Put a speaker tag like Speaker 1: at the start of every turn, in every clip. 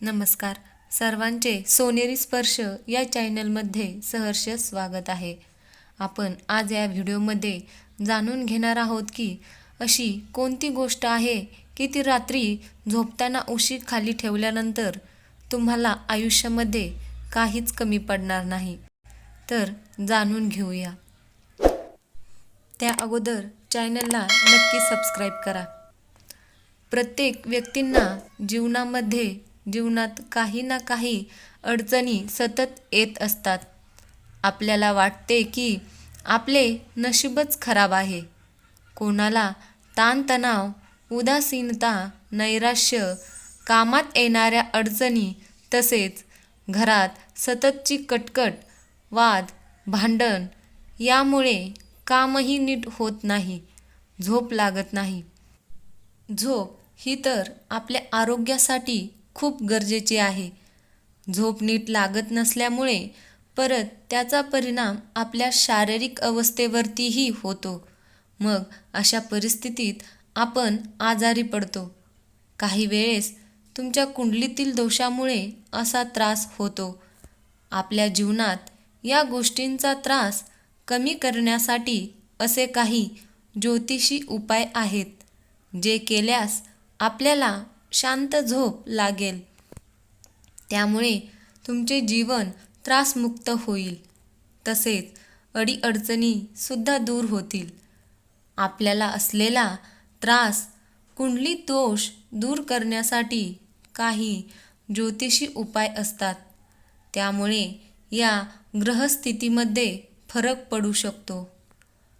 Speaker 1: नमस्कार. सर्वांचे सोनेरी स्पर्श या चॅनलमध्ये सहर्ष स्वागत आहे. आपण आज या व्हिडिओमध्ये जाणून घेणार आहोत की अशी कोणती गोष्ट आहे की ती रात्री झोपताना उशी खाली ठेवल्यानंतर तुम्हाला आयुष्यामध्ये काहीच कमी पडणार नाही. तर जाणून घेऊया. त्या अगोदर चॅनलला नक्की सबस्क्राईब करा. प्रत्येक व्यक्तींना जीवनामध्ये जीवनात काही ना काही अडचणी सतत येत असतात. आपल्याला वाटते की आपले नशीबच खराब आहे. कोणाला ताणतणाव उदासीनता नैराश्य कामात येणाऱ्या अडचणी तसेच घरात सततची कटकट वाद भांडण यामुळे कामही नीट होत नाही झोप लागत नाही. झोप ही तर आपल्या आरोग्यासाठी खूप गरजेची आहे. झोप नीट लागत नसल्यामुळे परत त्याचा परिणाम आपल्या शारीरिक अवस्थेवरतीही होतो. मग अशा परिस्थितीत आपण आजारी पडतो. काही वेळेस तुमच्या कुंडलीतील दोषामुळे असा त्रास होतो. आपल्या जीवनात या गोष्टींचा त्रास कमी करण्यासाठी असे काही ज्योतिषी उपाय आहेत जे केल्यास आपल्याला शांत झोप लागेल. त्यामुळे तुमचे जीवन त्रासमुक्त होईल. तसेच अडीअडचणीसुद्धा दूर होतील. आपल्याला असलेला त्रास कुंडली दोष दूर करण्यासाठी काही ज्योतिषी उपाय असतात. त्यामुळे या ग्रहस्थितीमध्ये फरक पडू शकतो.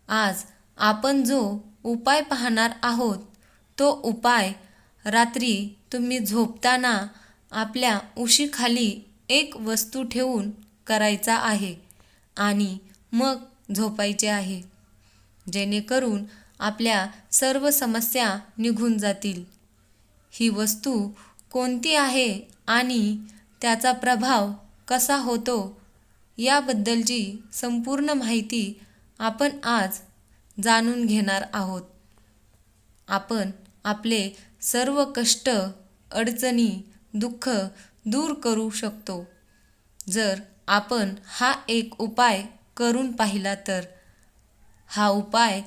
Speaker 1: आज आपण जो उपाय पाहणार आहोत तो उपाय रात्री तुम्ही झोपताना आपल्या उशीखाली एक वस्तू ठेवून करायचा आहे आणि मग झोपायचे आहे. जेणेकरून आपल्या सर्व समस्या निघून जातील. ही वस्तू कोणती आहे आणि त्याचा प्रभाव कसा होतो याबद्दलची संपूर्ण माहिती आपण आज जाणून घेणार आहोत. आपण आपले सर्व कष्ट अडचणी दुःख दूर करू शकतो. जर आपण हा एक उपाय करून पाहिला तर हा उपाय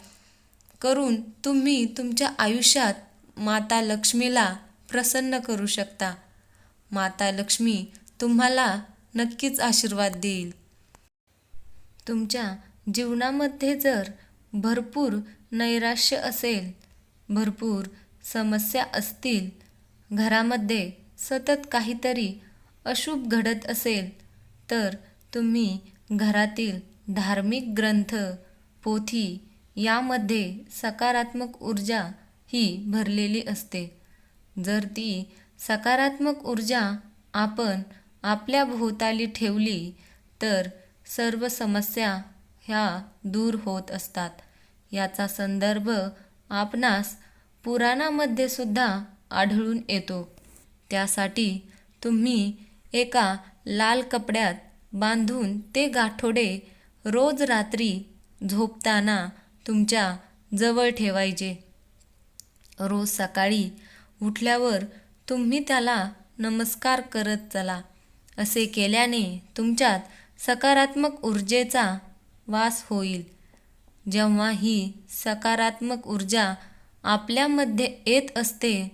Speaker 1: करून तुम्ही तुमच्या आयुष्यात माता लक्ष्मीला प्रसन्न करू शकता. माता लक्ष्मी तुम्हाला नक्कीच आशीर्वाद देईल. तुमच्या जीवनामध्ये जर भरपूर नैराश्य असेल भरपूर समस्या असतील घरामध्ये सतत काहीतरी अशुभ घडत असेल तर तुम्ही घरातील धार्मिक ग्रंथ पोथी यामध्ये सकारात्मक ऊर्जा ही भरलेली असते. जर ती सकारात्मक ऊर्जा आपण आपल्या भोवताली ठेवली तर सर्व समस्या ह्या दूर होत असतात. याचा संदर्भ आपणास पुराणामध्ये सुद्धा आढळून येतो. त्यासाठी तुम्ही एका लाल कपड्यात बांधून ते गाठोडे रोज रात्री झोपताना तुमच्या जवळ ठेवायचे. रोज सकाळी उठल्यावर तुम्ही त्याला नमस्कार करत चला. असे केल्याने तुमच्यात सकारात्मक ऊर्जेचा वास होईल. जेव्हा ही सकारात्मक ऊर्जा आपल्यामध्ये येत असते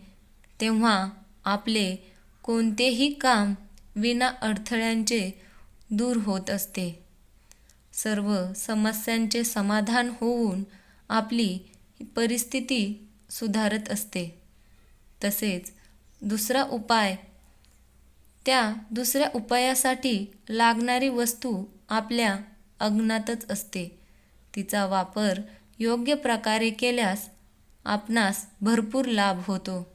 Speaker 1: तेव्हा आपले कोणतेही काम विना अडथळ्यांचे दूर होत असते. सर्व समस्यांचे समाधान होऊन आपली परिस्थिती सुधारत असते. तसेच दुसरा उपाय त्या दुसऱ्या उपायासाठी लागणारी वस्तू आपल्या अज्ञातच असते. तिचा वापर योग्य प्रकारे केल्यास आपणास भरपूर लाभ होतो.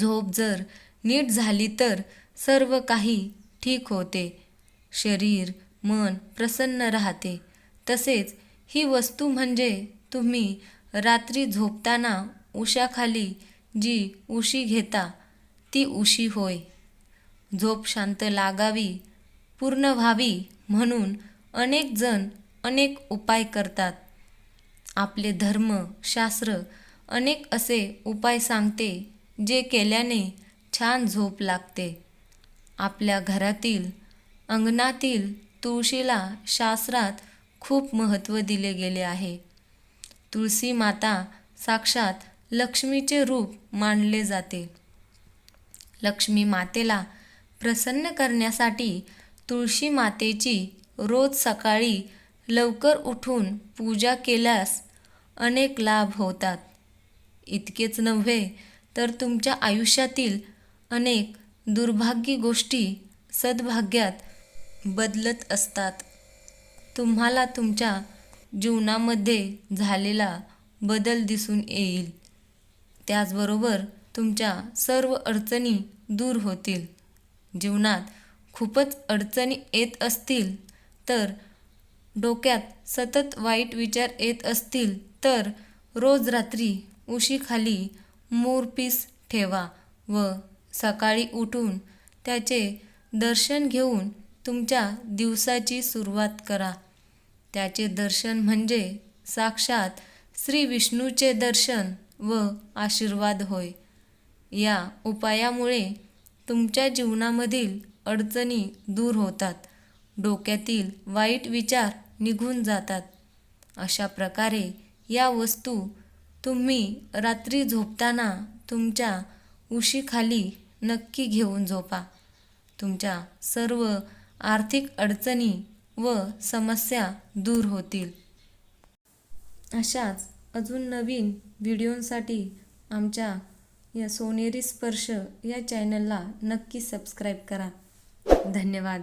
Speaker 1: झोप जर नीट झाली तर सर्व काही ठीक होते. शरीर मन प्रसन्न राहते. तसेच ही वस्तू म्हणजे तुम्ही रात्री झोपताना उशाखाली जी उशी घेता ती उशी होय. झोप शांत लागावी पूर्ण व्हावी म्हणून अनेक जण अनेक उपाय करतात. आपले धर्म शास्त्र अनेक असे उपाय सांगते जे केल्याने छान झोप लागते. आपल्या घरातील अंगणातील तुळशीला शास्त्रात खूप महत्त्व दिले गेले आहे. तुळशी माता साक्षात लक्ष्मीचे रूप मानले जाते. लक्ष्मी मातेला प्रसन्न करण्यासाठी तुळशी मातेची रोज सकाळी लवकर उठून पूजा केल्यास अनेक लाभ होतात. इतकेच नव्हे तर तुमच्या आयुष्यातील अनेक दुर्भाग्य गोष्टी सद्भाग्यात बदलत असतात. तुम्हाला तुमच्या जीवनामध्ये झालेला बदल दिसून येईल. त्याचबरोबर तुमच्या सर्व अडचणी दूर होतील. जीवनात खूपच अडचणी येत असतील तर डोक्यात सतत वाईट विचार येत असतील तर रोज रात्री उशीखाली मोरपीस ठेवा व सकाळी उठून त्याचे दर्शन घेऊन तुमच्या दिवसाची सुरुवात करा. त्याचे दर्शन म्हणजे साक्षात श्री विष्णूचे दर्शन व आशीर्वाद होय. या उपायामुळे तुमच्या जीवनामधील अडचणी दूर होतात. डोक्यातील वाईट विचार निघून जातात. अशा प्रकारे या वस्तू तुम्ही रात्री झोपताना तुमच्या उशीखाली नक्की घेऊन झोपा. तुमच्या सर्व आर्थिक अडचणी व समस्या दूर होतील. अशाच अजून नवीन व्हिडिओंसाठी आमच्या या सोनेरी स्पर्श या चॅनलला नक्की सबस्क्राईब करा. धन्यवाद.